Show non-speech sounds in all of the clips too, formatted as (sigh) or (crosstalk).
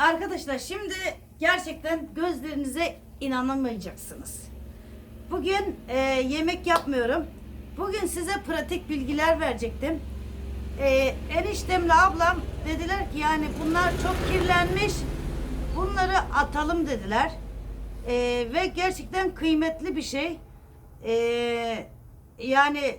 Arkadaşlar şimdi gerçekten gözlerinize inanamayacaksınız. Bugün e, yemek yapmıyorum. Bugün size pratik bilgiler verecektim. E, eniştemle ablam dediler ki yani bunlar çok kirlenmiş. Bunları atalım dediler. E, ve gerçekten kıymetli bir şey. E, yani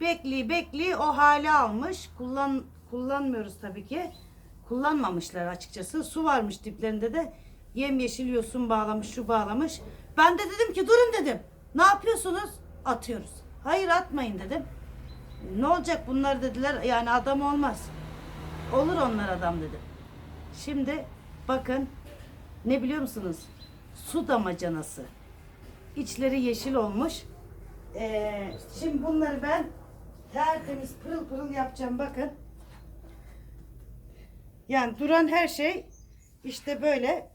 bekli bekli o hale almış. Kullan kullanmıyoruz tabii ki. Kullanmamışlar açıkçası. Su varmış diplerinde de. Yemyeşil yosun bağlamış, şu bağlamış. Ben de dedim ki durun dedim. Ne yapıyorsunuz? Atıyoruz. Hayır atmayın dedim. Ne olacak bunlar dediler. Yani adam olmaz. Olur onlar adam dedim. Şimdi bakın ne biliyor musunuz? Su damacanası. İçleri yeşil olmuş. Ee, şimdi bunları ben tertemiz pırıl pırıl yapacağım bakın. Yani duran her şey işte böyle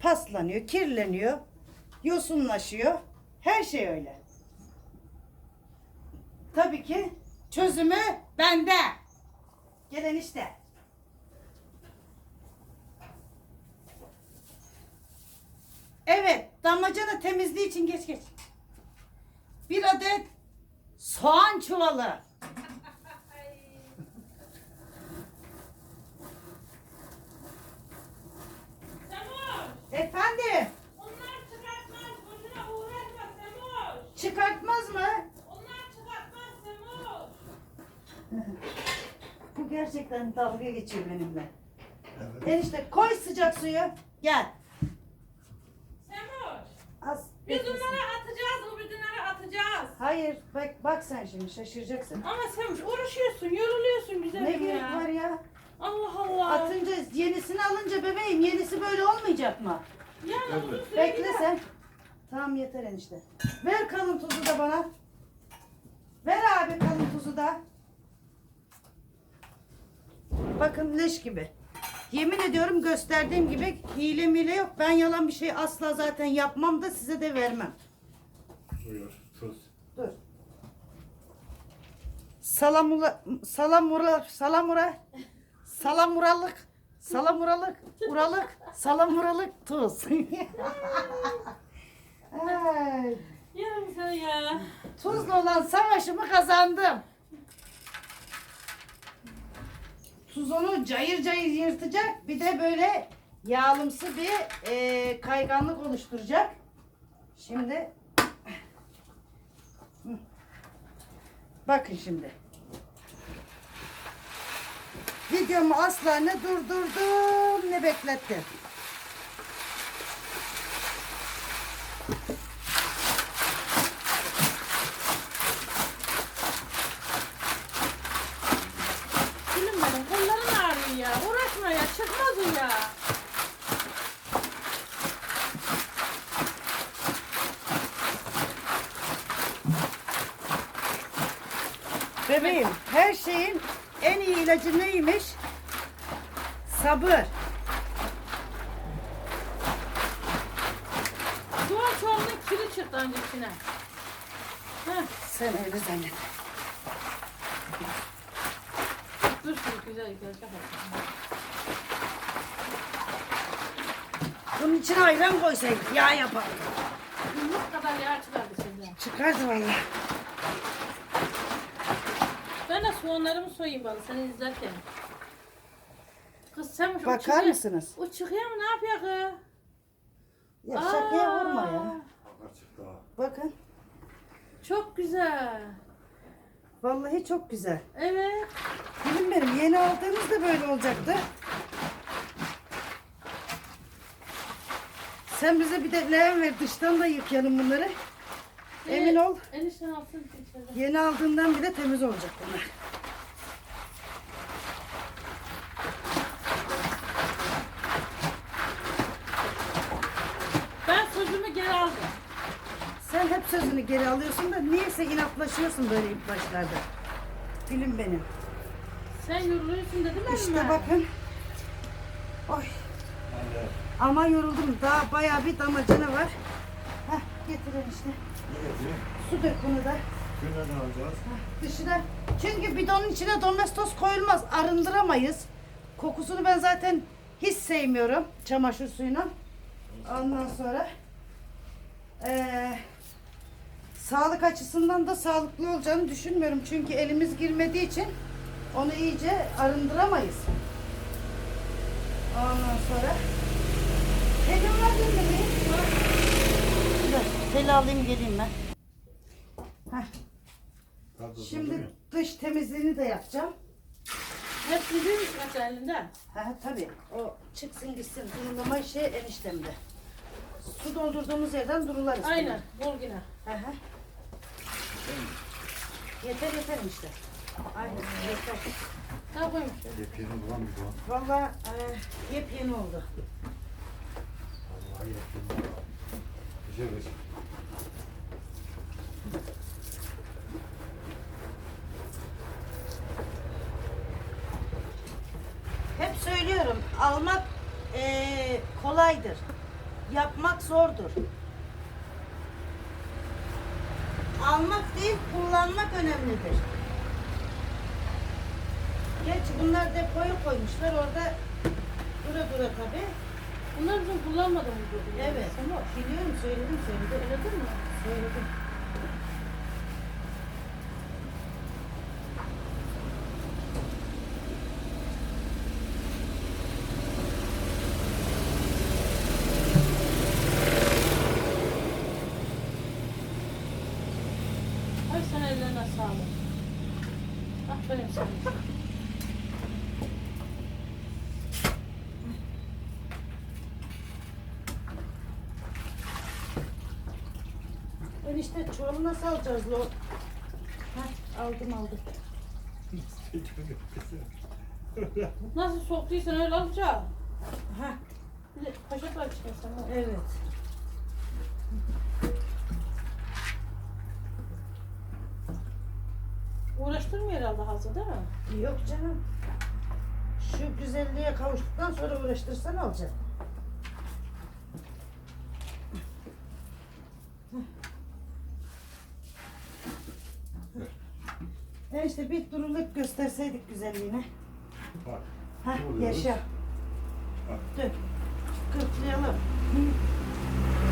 paslanıyor, kirleniyor, yosunlaşıyor. Her şey öyle. Tabii ki çözümü bende. Gelen işte. Evet, damacana temizliği için geç geç. Bir adet soğan çuvalı. Gerçekten dalga geçiyor benimle. Evet. Enişte koy sıcak suyu. Gel. Semoş, Az. biz beklesin. bunları atacağız, bu bütünleri atacağız. Hayır, bak bak sen şimdi şaşıracaksın. Ama Semoş uğraşıyorsun, yoruluyorsun güzelim Ne ya. gerek var ya? Allah Allah. Atınca yenisini alınca bebeğim yenisi böyle olmayacak mı? Yani Evet. uzun süre Bekle gider. sen. Tamam yeter enişte. Ver kalın tuzu da bana. Ver abi kalın tuzu da. Bakın leş gibi. Yemin ediyorum gösterdiğim gibi hile mile yok. Ben yalan bir şey asla zaten yapmam da size de vermem. Buyur. Tuz. Dur. Salamura, salamura, salamura, salamuralık, salamuralık, uralık, salamuralık tuz. (laughs) Ay, sen ya. tuzla olan savaşımı kazandım. Tuz cayır cayır yırtacak. Bir de böyle yağlımsı bir e, kayganlık oluşturacak. Şimdi bakın şimdi. Videomu asla ne durdurdum ne beklettim. Gülüm benim, kolların ağrıyor ya. Uğraşma ya, çıkmaz o ya. Bebeğim şeyin en iyi ilacı neymiş? Sabır. Duvar çoğunluğun kiri çıktı öncesine. Heh, Sen öyle zannet. dur şimdi güzel güzel. Bunun içine ayran koysaydık yağ yapardık. Yumruk kadar yağ çıkardı şimdi. Çıkardı vallahi. Ben de soğanlarımı soyayım bana seni izlerken. Kız sen şu Bakar çıkıyor- mısınız? O çıkıyor mu ne yapıyor kız? Ya şakaya Aa, vurma ya. Açık daha. Bakın. Çok güzel. Vallahi çok güzel. Evet. Gülüm benim yeni aldığımızda böyle olacaktı. Sen bize bir de leğen ver dıştan da yıkayalım bunları. Emin ol. Enişten alsın içeride. Yeni aldığından bile temiz olacak bunlar. Ben sözümü geri aldım. Sen hep sözünü geri alıyorsun da niyeyse inatlaşıyorsun böyle ilk başlarda. Gülüm benim. Sen yoruluyorsun dedim mi? İşte bakın. Oy. Ama yoruldum. Daha bayağı bir damacana var. Heh, getirin işte. Su dök bunu da. Günlerden alacağız. Dışına. Çünkü bidonun içine domestos koyulmaz. Arındıramayız. Kokusunu ben zaten hiç sevmiyorum çamaşır suyuna. Ondan sonra eee, sağlık açısından da sağlıklı olacağını düşünmüyorum. Çünkü elimiz girmediği için onu iyice arındıramayız. Ondan sonra Telim var değil mi? Teli alayım geleyim ben. Heh, Şimdi dış temizliğini de yapacağım. Hepsi değil mi mesela elinde? Ha tabii. O çıksın gitsin. Durulama işi eniştemde. Su doldurduğumuz yerden durularız. Aynen. Bol yine. Hı hı. Yeter yeter işte. Aynen yeter. Ne koymuş? Yepyeni bulan bir bulan. Valla e, yepyeni oldu. Vallahi yepyeni bulan. Güzel güzel. Hep söylüyorum almak e, kolaydır. Yapmak zordur. Almak değil kullanmak önemlidir. Gerçi bunlar depoya koymuşlar orada dura dura tabi. Bunlar bizim kullanmadığımız ürünler. Evet. Biliyorum söyledim söyledim. Öyle mi? Söyledim. Ay sen ellerine sağlık. Aferin sana. Enişte çuvalı nasıl alacağız lo? Heh, aldım aldım. (laughs) Nasıl soktuysan öyle alacaksın. Heh, Bir de Paşa parça ha. evet. Uğraştırmıyor herhalde hazır değil mi? Yok canım. Şu güzelliğe kavuştuktan sonra uğraştırsan alacak. E işte bir duruluk gösterseydik güzelliğine. Bak. Oluyor? yaşa. Bak. Dök. Kırplayalım.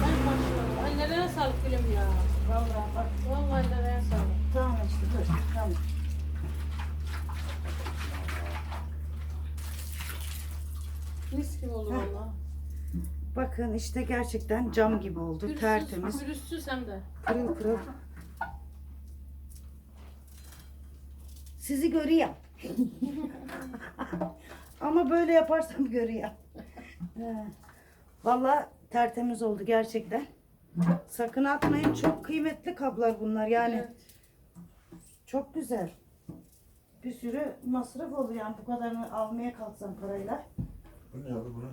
Ay maşallah. Ay nereye sağlık gülüm ya. Vallahi bak. Vallahi nereye sağlık. Tamam işte dur. Tamam. Mis gibi oldu Heh. valla. Bakın işte gerçekten cam gibi oldu. Pürüzsüz, Tertemiz. Pürüzsüz hem de. Pırıl pırıl. Sizi görüyorum. (laughs) Ama böyle yaparsam görüyorum. He. Vallahi tertemiz oldu gerçekten. Sakın atmayın. Çok kıymetli kablar bunlar. Yani Evet. çok güzel. Bir sürü masraf oluyor yani bu kadarını almaya kalksam parayla. Bu ne abi buna?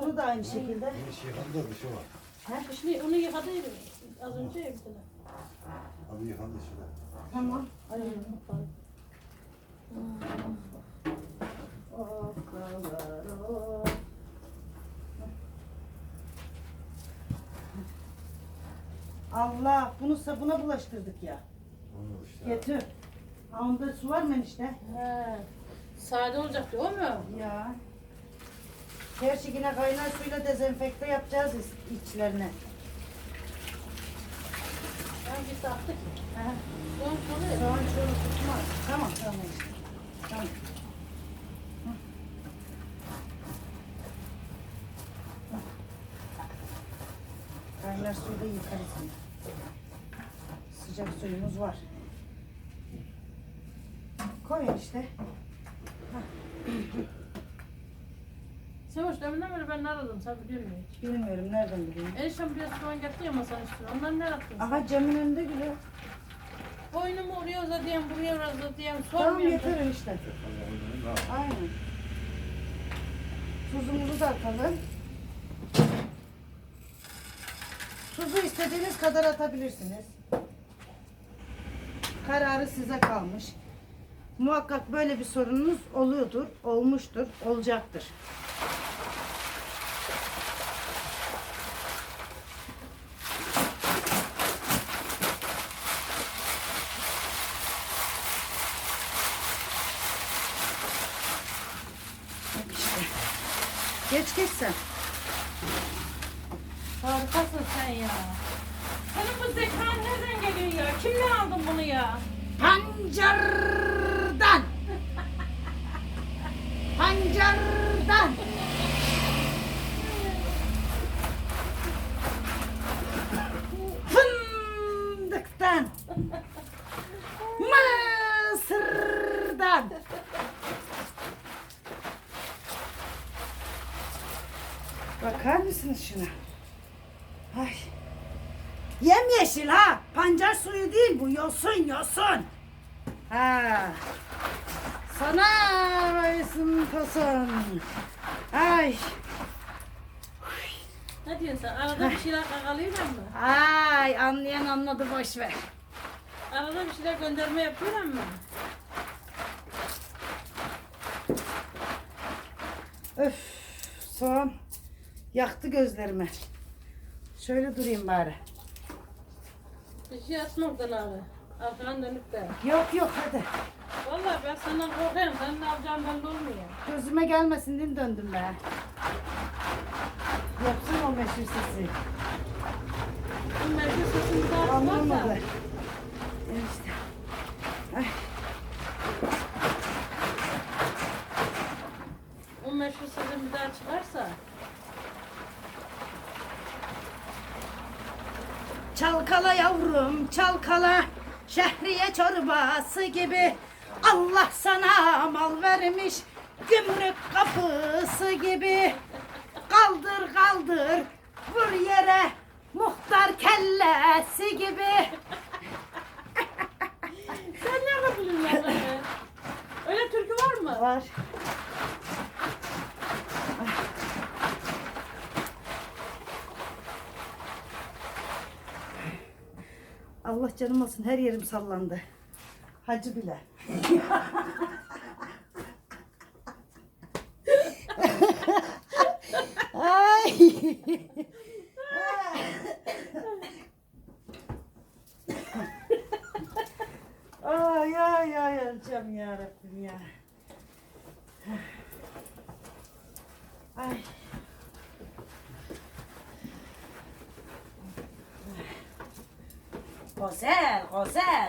Onu da aynı şekilde. Bir şey yıkandı bir şey var. He? Şimdi onu yıkadıydım. Az önce tane. Abi yıkandı şurada. Tamam. Ay, bakalım. O kadar o. Allah bunu sabuna bulaştırdık ya. Onu işte. Getir. Ha onda su var mı enişte? He. Sade olacaktı o mu? Ya. Gerçi yine kaynar suyla dezenfekte yapacağız iç- içlerine. Ben gitti attı ki. He. Soğan kalıyor. Soğan şunu tutmaz. Tamam tamam enişte. Tamam. Kaynar suyla yıkarız. Sıcak suyumuz var. Koy işte. Sevoş deminden beri ben aradım sen biliyor musun? Bilmiyorum nereden bileyim. Eniştem biraz soğan getirdi ya masanın üstüne. Onları ne attın? sen? Aha camın önünde gülüyor. Boynumu oraya uzatayım, buraya uzatayım. Tamam Sormuyorum. yeter işte. Aynen. Tuzumuzu da atalım. Tuzu istediğiniz kadar atabilirsiniz. Kararı size kalmış. Muhakkak böyle bir sorununuz oluyordur, olmuştur, olacaktır. Bak işte. Geç geç sen. Harikasın sen ya. Senin bu zekan nereden geliyor ya? Kimden aldın bunu ya? Pancardan. (laughs) Pancardan. Fındıktan. Mısırdan. Bakar mısınız şuna? Ay. Yemyeşil ha. Suyu değil bu. Yosun yosun. Ha. Sana rayısın tosun. Ay. Ne diyorsun sen? Arada bir şeyler kakalıyorlar mı? Ay anlayan anladı boş ver. Arada bir şeyler gönderme yapıyorlar mı? Öf soğan yaktı gözlerimi. Şöyle durayım bari. Bir şey atma oradan abi. Arkadan dönüp de. Yok yok hadi. Vallahi ben senden korkuyorum. Sen ne yapacağın belli olmuyor. Gözüme gelmesin diye döndüm be. Yapsın o meşhur sesi. Bu mevcut sesini daha Anlamadı. Enişte. Ay. O meşhur sesin bir daha çıkarsa. Çalkala yavrum çalkala şehriye çorbası gibi Allah sana mal vermiş gümrük kapısı gibi Kaldır kaldır vur yere muhtar kellesi gibi Sen nerede buluyorsun bunları? Öyle türkü var mı? Var. Allah canım olsun her yerim sallandı. Hacı bile. (laughs) Ay. ay ay ay öleceğim ya Rabbim ya. Ay. Güzel, güzel.